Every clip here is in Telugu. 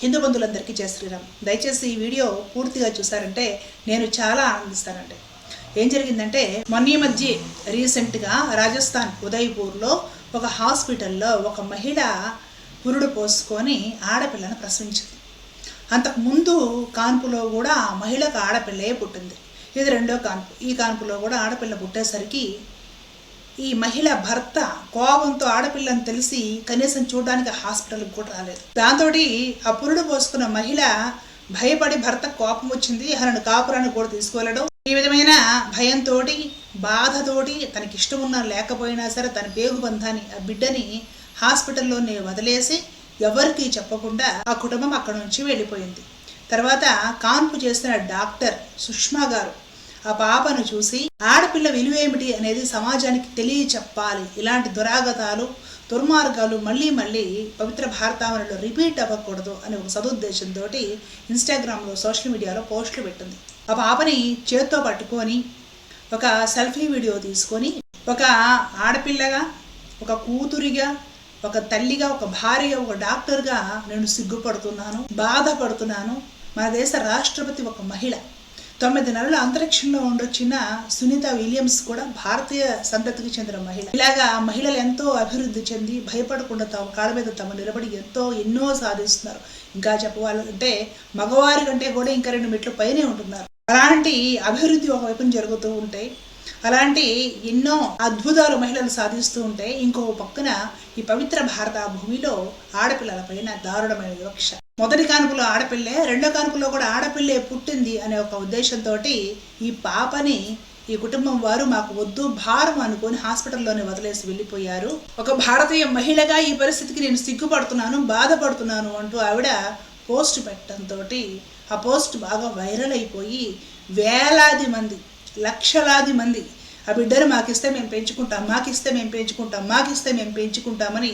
హిందూ బంధువులందరికీ జయ శ్రీరామ్. దయచేసి ఈ వీడియో పూర్తిగా చూసారంటే నేను చాలా ఆనందిస్తానండి. ఏం జరిగిందంటే మొన్న మధ్య రీసెంట్గా రాజస్థాన్ ఉదయ్పూర్లో ఒక హాస్పిటల్లో ఒక మహిళ పురుడు పోసుకొని ఆడపిల్లను ప్రసవించింది. అంతకుముందు కాన్పులో కూడా మహిళకు ఆడపిల్లే పుట్టింది. ఇది రెండో కాన్పు. ఈ కాన్పులో కూడా ఆడపిల్ల పుట్టేసరికి ఈ మహిళ భర్త కోపంతో ఆడపిల్లని తెలిసి కనీసం చూడడానికి హాస్పిటల్కి కూడా రాలేదు. దాంతో ఆ పురుడు పోసుకున్న మహిళ భయపడి భర్త కోపం వచ్చింది. అతను కాపురాన్ని కూడా తీసుకువెళ్ళడం. ఈ విధమైన భయంతో బాధతోటి తనకి ఇష్టం ఉన్నా లేకపోయినా సరే తన పేగు బంధాన్ని ఆ బిడ్డని హాస్పిటల్లోనే వదిలేసి ఎవరికి చెప్పకుండా ఆ కుటుంబం అక్కడ నుంచి వెళ్ళిపోయింది. తర్వాత కాన్పు చేసిన డాక్టర్ సుష్మా గారు ఆ పాపను చూసి ఆడపిల్ల విలువ ఏమిటి అనేది సమాజానికి తెలియచెప్పాలి. ఇలాంటి దురాగతాలు దుర్మార్గాలు మళ్ళీ మళ్ళీ పవిత్ర భారతావరణలో రిపీట్ అవ్వకూడదు అనే ఒక సదుద్దేశంతో ఇన్స్టాగ్రామ్లో సోషల్ మీడియాలో పోస్టులు పెట్టింది. ఆ పాపని చేత్తో పట్టుకొని ఒక సెల్ఫీ వీడియో తీసుకొని ఒక ఆడపిల్లగా ఒక కూతురిగా ఒక తల్లిగా ఒక భార్యగా ఒక డాక్టర్గా నేను సిగ్గుపడుతున్నాను బాధపడుతున్నాను. మన దేశ రాష్ట్రపతి ఒక మహిళ. తొమ్మిది నెలల అంతరిక్షంలో ఉండొచ్చిన సునీత విలియమ్స్ కూడా భారతీయ సంతతికి చెందిన మహిళ. ఇలాగా మహిళలు ఎంతో అభివృద్ధి చెంది భయపడకుండా తమ కాళ్ళ మీద తమ నిలబడి ఎంతో ఎన్నో సాధిస్తున్నారు. ఇంకా చెప్పవాలంటే మగవారి కంటే కూడా ఇంకా రెండు మెట్లు పైనే ఉంటున్నారు. అలాంటి అభివృద్ధి ఒకవైపున జరుగుతూ ఉంటే అలాంటి ఎన్నో అద్భుతాలు మహిళలు సాధిస్తూ ఉంటే ఇంకో పక్కన ఈ పవిత్ర భారత భూమిలో ఆడపిల్లల పైన దారుణమైన వివక్ష. మొదటి కానుకలో ఆడపిల్లే రెండో కానుకలో కూడా ఆడపిల్లే పుట్టింది అనే ఒక ఉద్దేశంతో ఈ పాపని ఈ కుటుంబం వారు మాకు వద్దు భారం అనుకొని హాస్పిటల్లోనే వదిలేసి వెళ్ళిపోయారు. ఒక భారతీయ మహిళగా ఈ పరిస్థితికి నేను సిగ్గుపడుతున్నాను బాధపడుతున్నాను అంటూ ఆవిడ పోస్ట్ పెట్టడంతో ఆ పోస్ట్ బాగా వైరల్ అయిపోయి వేలాది మంది లక్షలాది మంది ఆ బిడ్డను మాకిస్తే మేము పెంచుకుంటాం మాకిస్తే మేము పెంచుకుంటాం మాకిస్తే మేము పెంచుకుంటామని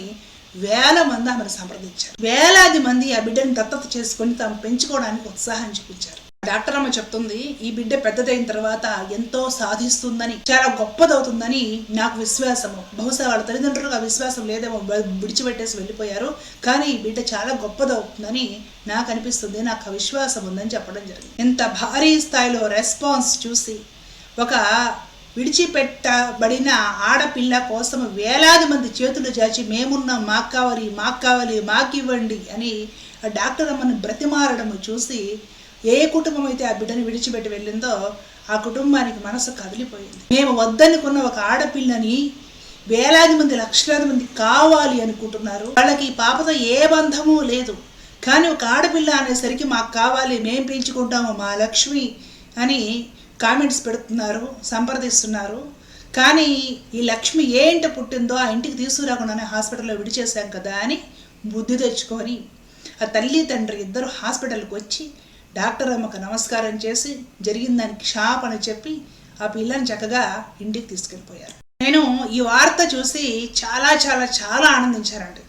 వేల మంది ఆమెను సంప్రదించారు. వేలాది మంది ఆ బిడ్డను దత్తత చేసుకొని తాము పెంచుకోవడానికి ఉత్సాహం చూపించారు. డాక్టర్ అమ్మ చెప్తుంది ఈ బిడ్డ పెద్దదైన తర్వాత ఎంతో సాధిస్తుందని చాలా గొప్పదవుతుందని నాకు విశ్వాసము. బహుశా వాళ్ళ తల్లిదండ్రులకు ఆ విశ్వాసం లేదేమో విడిచిపెట్టేసి వెళ్ళిపోయారు. కానీ ఈ బిడ్డ చాలా గొప్పదవుతుందని నాకు అనిపిస్తుంది నాకు ఆ విశ్వాసం ఉందని చెప్పడం జరిగింది. ఇంత భారీ స్థాయిలో రెస్పాన్స్ చూసి ఒక విడిచిపెట్టబడిన ఆడపిల్ల కోసం వేలాది మంది చేతులు చాచి మేమున్నాం మాకు కావాలి మాకు కావాలి మాకు ఇవ్వండి అని ఆ డాక్టర్ అమ్మని బ్రతిమారడం చూసి ఏ కుటుంబం అయితే ఆ బిడ్డను విడిచిపెట్టి వెళ్ళిందో ఆ కుటుంబానికి మనసు కదిలిపోయింది. మేము వద్దనుకున్న ఒక ఆడపిల్లని వేలాది మంది లక్షలాది మంది కావాలి అనుకుంటున్నారు. వాళ్ళకి ఈ పాపతో ఏ బంధము లేదు. కానీ ఒక ఆడపిల్ల అనేసరికి మాకు కావాలి మేము పెంచుకుంటాము మా లక్ష్మి అని కామెంట్స్ పెడుతున్నారు సంప్రదిస్తున్నారు. కానీ ఈ లక్ష్మి ఏ ఇంట పుట్టిందో ఆ ఇంటికి తీసుకురాకుండానే హాస్పిటల్లో విడిచేశాం కదా అని బుద్ధి తెచ్చుకొని ఆ తల్లి తండ్రి ఇద్దరు హాస్పిటల్కి వచ్చి డాక్టర్ అమ్మకు నమస్కారం చేసి జరిగిన దానికి క్షాపణ చెప్పి ఆ పిల్లని చక్కగా ఇంటికి తీసుకెళ్ళిపోయారు. నేను ఈ వార్త చూసి చాలా చాలా చాలా ఆనందించానండి.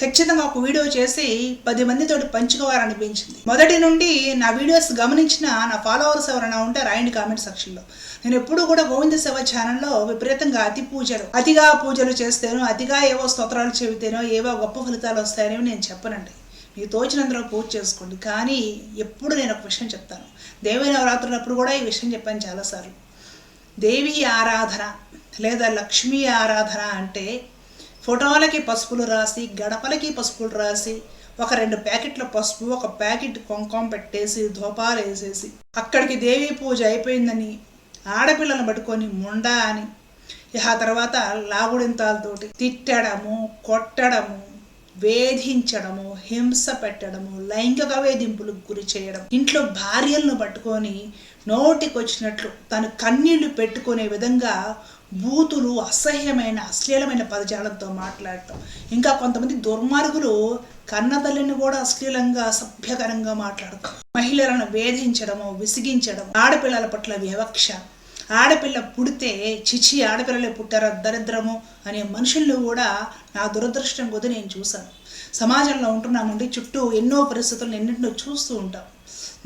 ఖచ్చితంగా ఒక వీడియో చేసి పది మందితోటి పంచుకోవాలనిపించింది. మొదటి నుండి నా వీడియోస్ గమనించిన నా ఫాలోవర్స్ ఎవరైనా ఉంటే రాయండి కామెంట్ సెక్షన్లో. నేను ఎప్పుడు కూడా గోవింద సేవ ఛానల్లో విపరీతంగా అతి పూజలు అతిగా పూజలు చేస్తేనో అతిగా ఏవో స్తోత్రాలు చెబితేనో ఏవో గొప్ప ఫలితాలు వస్తాయని నేను చెప్పనండి. మీకు తోచినందులో పూజ చేసుకోండి. కానీ ఎప్పుడు నేను ఒక విషయం చెప్తాను. దేవి నవరాత్రులప్పుడు కూడా ఈ విషయం చెప్పాను చాలాసార్లు. దేవి ఆరాధన లేదా లక్ష్మీ ఆరాధన అంటే ఫోటోలకి పసుపులు రాసి గడపలకి పసుపులు రాసి ఒక రెండు ప్యాకెట్ల పసుపు ఒక ప్యాకెట్ కుంకం పెట్టేసి ధూపాలు వేసేసి అక్కడికి దేవి పూజ అయిపోయిందని ఆడపిల్లను పట్టుకొని ముండా అని. ఆ తర్వాత లాగుడింతాలతోటి తిట్టడము కొట్టడము వేధించడము హింస పెట్టడము లైంగిక వేధింపులకు గురి చేయడం. ఇంట్లో భార్యలను పట్టుకొని నోటికొచ్చినట్లు తను కన్నీళ్ళు పెట్టుకునే విధంగా బూతులు అసహ్యమైన అశ్లీలమైన పదజాలంతో మాట్లాడటం. ఇంకా కొంతమంది దుర్మార్గులు కన్నతల్లిని కూడా అశ్లీలంగా అసభ్యకరంగా మాట్లాడతాం మహిళలను వేధించడము విసిగించడం ఆడపిల్లల పట్ల వివక్ష. ఆడపిల్ల పుడితే చిచి ఆడపిల్లలే పుట్టారా దరిద్రము అనే మనుషులను కూడా నా దురదృష్టం కొద్ది నేను చూశాను. సమాజంలో ఉంటున్నామండి చుట్టూ ఎన్నో పరిస్థితులను ఎన్నింటినో చూస్తూ ఉంటాం.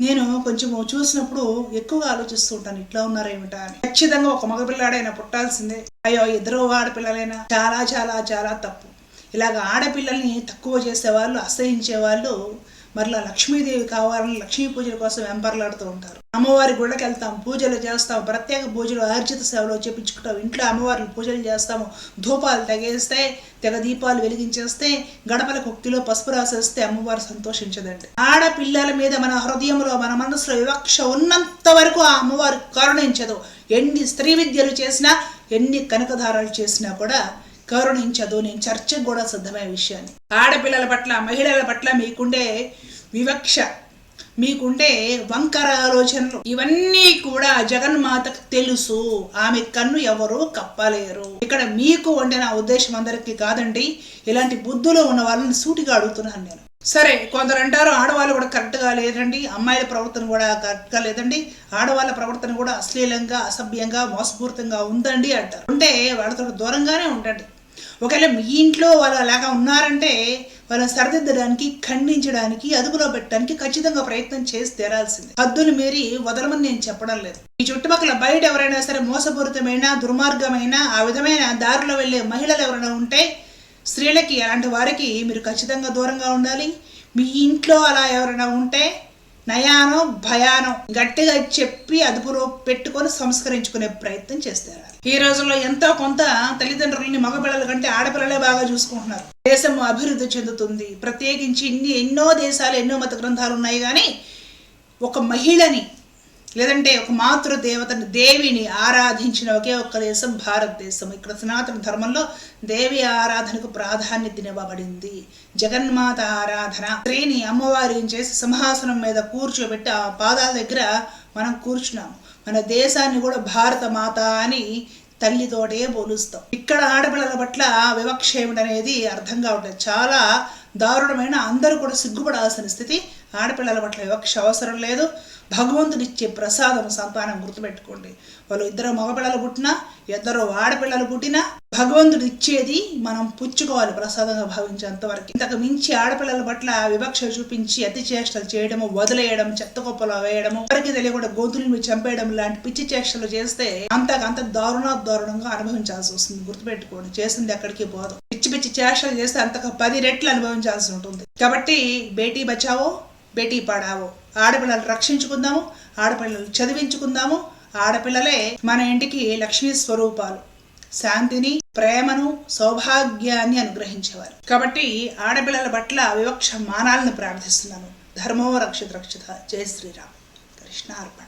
నేను కొంచెం చూసినప్పుడు ఎక్కువగా ఆలోచిస్తూ ఉంటాను ఇట్లా ఉన్నారేమిటా అని. ఖచ్చితంగా ఒక మగపిల్లాడైనా పుట్టాల్సిందే. అయ్యో ఇద్దరు ఆడపిల్లలైనా చాలా చాలా చాలా తప్పు. ఇలాగ ఆడపిల్లల్ని తక్కువ చేసేవాళ్ళు అసహించే వాళ్ళు మరలా లక్ష్మీదేవి కావాలని లక్ష్మీ పూజల కోసం వెంపర్లాడుతూ ఉంటారు. అమ్మవారి గుళ్ళకి వెళ్తాం పూజలు చేస్తాం ప్రత్యేక పూజలు ఆర్జిత సేవలు చేపించుకుంటాం. ఇంట్లో అమ్మవారి పూజలు చేస్తాము. ధూపాలు తెగేస్తే తెగ దీపాలు వెలిగించేస్తే గడపల కుక్తిలో పసుపు రాసేస్తే అమ్మవారు సంతోషించదండి. ఆడపిల్లల మీద మన హృదయంలో మన మనసులో వివక్ష ఉన్నంత వరకు ఆ అమ్మవారు కరుణించదు. ఎన్ని స్త్రీ విద్యలు చేసినా ఎన్ని కనకధారాలు చేసినా కూడా కరుణించదు. నేను చర్చకు కూడా సిద్ధమైన విషయాన్ని. ఆడపిల్లల పట్ల మహిళల పట్ల మీకుండే వివక్ష మీకుండే వంకర ఆలోచనలు ఇవన్నీ కూడా జగన్మాతకు తెలుసు. ఆమె కన్ను ఎవరు కప్పలేరు. ఇక్కడ మీకు వండిన ఉద్దేశం అందరికీ కాదండి. ఇలాంటి బుద్ధులు ఉన్న వాళ్ళని సూటిగా అడుగుతున్నాను నేను. సరే కొందరు అంటారు ఆడవాళ్ళు కూడా కరెక్ట్గా లేదండి అమ్మాయిల ప్రవర్తన కూడా కరెక్ట్గా లేదండి. ఆడవాళ్ళ ప్రవర్తన కూడా అశ్లీలంగా అసభ్యంగా మోసపూరితంగా ఉందండి అంటారు. ఉంటే వాళ్ళతో దూరంగానే ఉండండి. ఒకవేళ మీ ఇంట్లో వాళ్ళు అలాగా ఉన్నారంటే వాళ్ళని సరిదిద్దడానికి ఖండించడానికి అదుపులో పెట్టడానికి ఖచ్చితంగా ప్రయత్నం చేసి తీరాల్సింది. హద్దులు మీరి వదలమని నేను చెప్పడం లేదు. ఈ చుట్టుపక్కల బయట ఎవరైనా సరే మోసపూరితమైన దుర్మార్గమైన ఆ విధమైన దారిలో వెళ్ళే మహిళలు ఎవరైనా ఉంటే స్త్రీలకి అలాంటి వారికి మీరు ఖచ్చితంగా దూరంగా ఉండాలి. మీ ఇంట్లో అలా ఎవరైనా ఉంటే నయానో భయానో గట్టిగా చెప్పి అదుపులో పెట్టుకొని సంస్కరించుకునే ప్రయత్నం చేస్తారు ఈ రోజుల్లో ఎంతో కొంత తల్లిదండ్రులని మగపిల్లల కంటే ఆడపిల్లలే బాగా చూసుకుంటున్నారు. దేశం అభివృద్ధి చెందుతుంది. ప్రత్యేకించి ఇన్ని ఎన్నో దేశాలు ఎన్నో మత గ్రంథాలు ఉన్నాయి కానీ ఒక మహిళని లేదంటే ఒక మాతృ దేవతను దేవిని ఆరాధించిన ఒకే ఒక్క దేశం భారతదేశం. ఇక్కడ సనాతన ధర్మంలో దేవి ఆరాధనకు ప్రాధాన్యత ఇవ్వబడింది. జగన్మాత ఆరాధన. స్త్రీని అమ్మవారిని చేసి సింహాసనం మీద కూర్చోబెట్టి ఆ పాదాల దగ్గర మనం కూర్చున్నాము. మన దేశాన్ని కూడా భారత మాత అని తల్లితోటే పోలుస్తాం. ఇక్కడ ఆడపిల్లల పట్ల వివక్ష ఏమిటనేది అర్థం కావట్లేదు చాలా దారుణమైన అందరూ కూడా సిగ్గుపడాల్సిన స్థితి ఆడపిల్లల పట్ల వివక్ష అవసరం లేదు. భగవంతుడు ఇచ్చే ప్రసాదం సంతానం గుర్తుపెట్టుకోండి. వాళ్ళు ఇద్దరు మగపిల్లలు పుట్టినా ఇద్దరు ఆడపిల్లలు పుట్టినా భగవంతుడు ఇచ్చేది మనం పుచ్చుకోవాలి ప్రసాదంగా భావించేంతవరకు ఇంతకు మించి ఆడపిల్లల పట్ల వివక్ష చూపించి అతి చేష్టలు చేయడము వదిలేయడం చెత్త కుప్పలో వేయడము ఎవరికి తెలియకుండా గొంతులను చంపేయడం లాంటి పిచ్చి చేష్టలు చేస్తే అంతకంత దారుణ దారుణంగా అనుభవించాల్సి వస్తుంది. గుర్తుపెట్టుకోండి చేసింది ఎక్కడికి పోదు. పిచ్చి పిచ్చి చేష్టలు చేస్తే అంతకు పది రెట్లు అనుభవించాల్సి ఉంటుంది. కాబట్టి బేటీ బచావో బేటీ పడావో. ఆడపిల్లలు రక్షించుకుందాము ఆడపిల్లలు చదివించుకుందాము. ఆడపిల్లలే మన ఇంటికి లక్ష్మీ స్వరూపాలు. శాంతిని ప్రేమను సౌభాగ్యాన్ని అనుగ్రహించేవారు. కాబట్టి ఆడపిల్లల పట్ల వివక్ష మానాలను ప్రార్థిస్తున్నాను. ధర్మో రక్షిత రక్షిత జయ శ్రీరామ్. కృష్ణార్పణ.